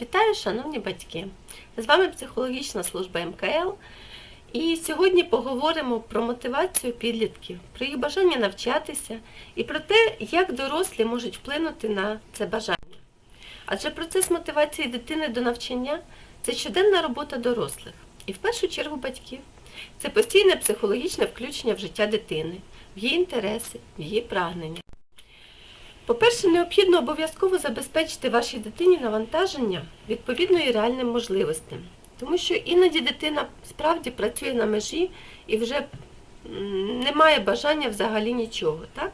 Вітаю, шановні батьки! З вами психологічна служба МКЛ. І сьогодні поговоримо про мотивацію підлітків, про їх бажання навчатися і про те, як дорослі можуть вплинути на це бажання. Адже процес мотивації дитини до навчання це щоденна робота дорослих і в першу чергу батьків. Це постійне психологічне включення в життя дитини, в її інтереси, в її прагнення. По-перше, необхідно обов'язково забезпечити вашій дитині навантаження відповідно і реальним можливостям. Тому що іноді дитина справді працює на межі і вже не має бажання взагалі нічого. Так?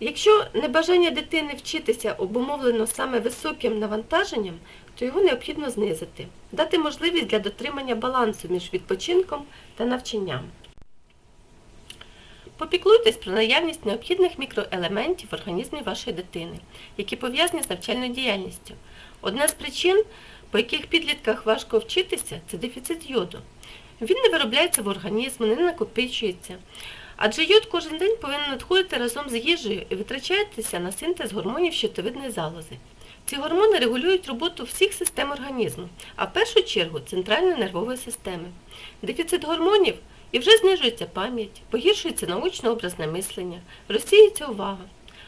Якщо небажання дитини вчитися обумовлено саме високим навантаженням, то його необхідно знизити, дати можливість для дотримання балансу між відпочинком та навчанням. Попіклуйтесь про наявність необхідних мікроелементів в організмі вашої дитини, які пов'язані з навчальною діяльністю. Одна з причин, по яких підлітках важко вчитися, це дефіцит йоду. Він не виробляється в організмі, не накопичується. Адже йод кожен день повинен надходити разом з їжею і витрачатися на синтез гормонів щитовидної залози. Ці гормони регулюють роботу всіх систем організму, а в першу чергу центральної нервової системи. Дефіцит гормонів і вже знижується пам'ять, погіршується научно-образне мислення, розсіюється увага.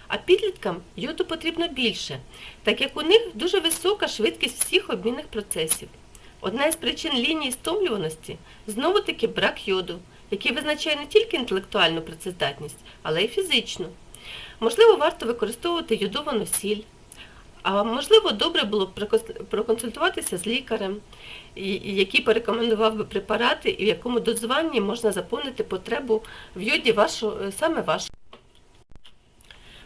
А підліткам йоду потрібно більше, так як у них дуже висока швидкість всіх обмінних процесів. Одна із причин лінії стомлюваності знову таки брак йоду, який визначає не тільки інтелектуальну працездатність, але й фізичну. Можливо, варто використовувати йодовану сіль, а можливо, добре було б проконсультуватися з лікарем, який порекомендував би препарати, і в якому дозуванні можна заповнити потребу в йоді вашого, саме вашого.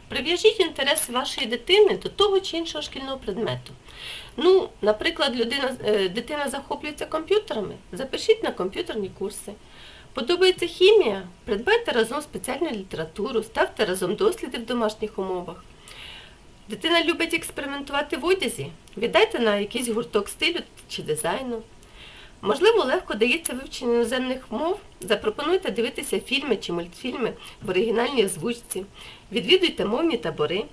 Прив'яжіть інтерес вашої дитини до того чи іншого шкільного предмету. Ну, наприклад, людина, е, дитина захоплюється комп'ютерами, запишіть на комп'ютерні курси. Подобається хімія, придбайте разом спеціальну літературу, ставте разом досліди в домашніх умовах. Дитина любить експериментувати в одязі, віддайте на якийсь гурток стилю чи дизайну. Можливо, легко дається вивчення іноземних мов, запропонуйте дивитися фільми чи мультфільми в оригінальній озвучці, відвідуйте мовні табори.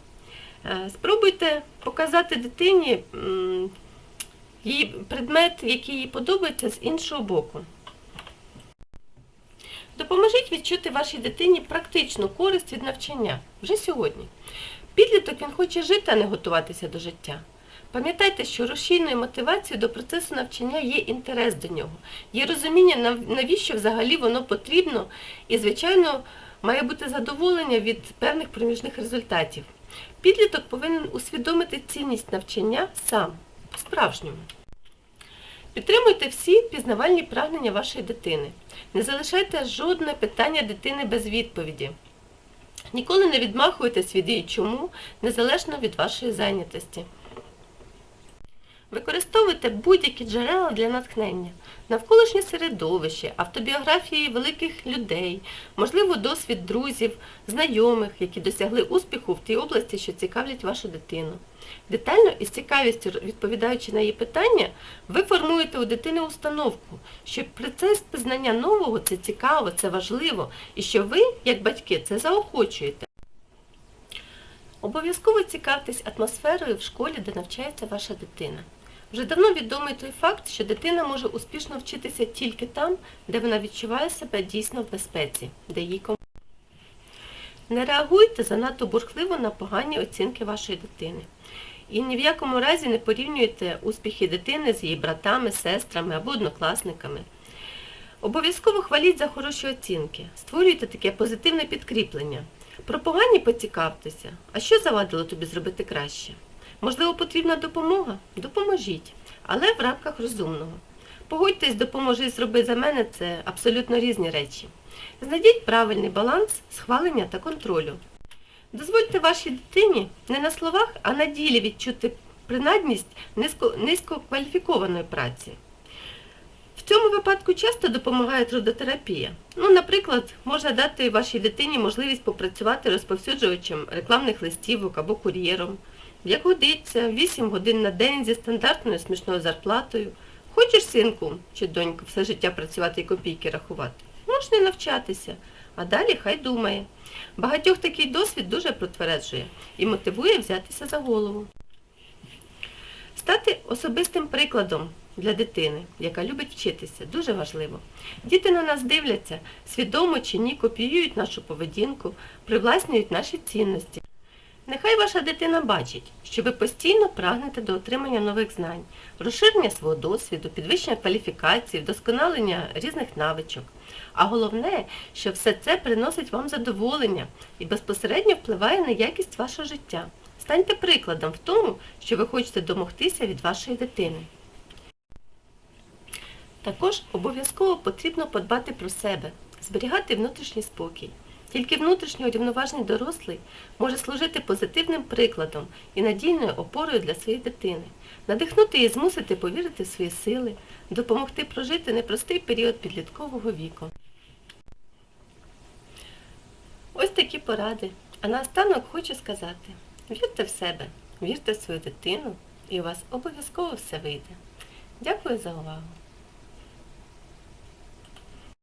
Е, Спробуйте показати дитині її предмет, який їй подобається з іншого боку. Допоможіть відчути вашій дитині практичну користь від навчання вже сьогодні. Підліток він хоче жити, а не готуватися до життя. Пам'ятайте, що рушійною мотивацією до процесу навчання є інтерес до нього, є розуміння, навіщо взагалі воно потрібно, і, звичайно, має бути задоволення від певних проміжних результатів. Підліток повинен усвідомити цінність навчання сам, по-справжньому. Підтримуйте всі пізнавальні прагнення вашої дитини. Не залишайте жодне питання дитини без відповіді. Ніколи не відмахуйтесь від її чому, незалежно від вашої зайнятості. Використовуйте будь-які джерела для натхнення, навколишнє середовище, автобіографії великих людей, можливо, досвід друзів, знайомих, які досягли успіху в тій області, що цікавлять вашу дитину. Детально і з цікавістю відповідаючи на її питання, ви формуєте у дитини установку, що процес пізнання нового це цікаво, це важливо, і що ви, як батьки, це заохочуєте. Обов'язково цікавтесь атмосферою в школі, де навчається ваша дитина. Вже давно відомий той факт, що дитина може успішно вчитися тільки там, де вона відчуває себе дійсно в безпеці, де їй комфортно. Не реагуйте занадто бурхливо на погані оцінки вашої дитини. І ні в якому разі не порівнюйте успіхи дитини з її братами, сестрами або однокласниками. Обов'язково хваліть за хороші оцінки, створюйте таке позитивне підкріплення. Про погані поцікавтеся, а що завадило тобі зробити краще? Можливо, потрібна допомога? Допоможіть, але в рамках розумного. Погодьтесь, допоможи, зроби за мене це абсолютно різні речі. Знайдіть правильний баланс схвалення та контролю. Дозвольте вашій дитині не на словах, а на ділі відчути принадність низько, низькокваліфікованої праці. В цьому випадку часто допомагає трудотерапія. Ну, наприклад, можна дати вашій дитині можливість попрацювати розповсюджувачем рекламних листівок або кур'єром. Як годиться, 8 годин на день зі стандартною смішною зарплатою. Хочеш, синку чи доньку, все життя працювати і копійки рахувати? Можеш не навчатися, а далі хай думає. Багатьох такий досвід дуже протвереджує і мотивує взятися за голову. Стати особистим прикладом для дитини, яка любить вчитися. Дуже важливо. Діти на нас дивляться, свідомо чи ні, копіюють нашу поведінку, привласнюють наші цінності. Нехай ваша дитина бачить, що ви постійно прагнете до отримання нових знань, розширення свого досвіду, підвищення кваліфікації, вдосконалення різних навичок. А головне, що все це приносить вам задоволення і безпосередньо впливає на якість вашого життя. Станьте прикладом в тому, що ви хочете домогтися від вашої дитини. Також обов'язково потрібно подбати про себе, зберігати внутрішній спокій. Тільки внутрішньо рівноважний дорослий може служити позитивним прикладом і надійною опорою для своєї дитини, надихнути і змусити повірити в свої сили, допомогти прожити непростий період підліткового віку. Ось такі поради. А наостанок хочу сказати, вірте в себе, вірте в свою дитину, і у вас обов'язково все вийде. Дякую за увагу!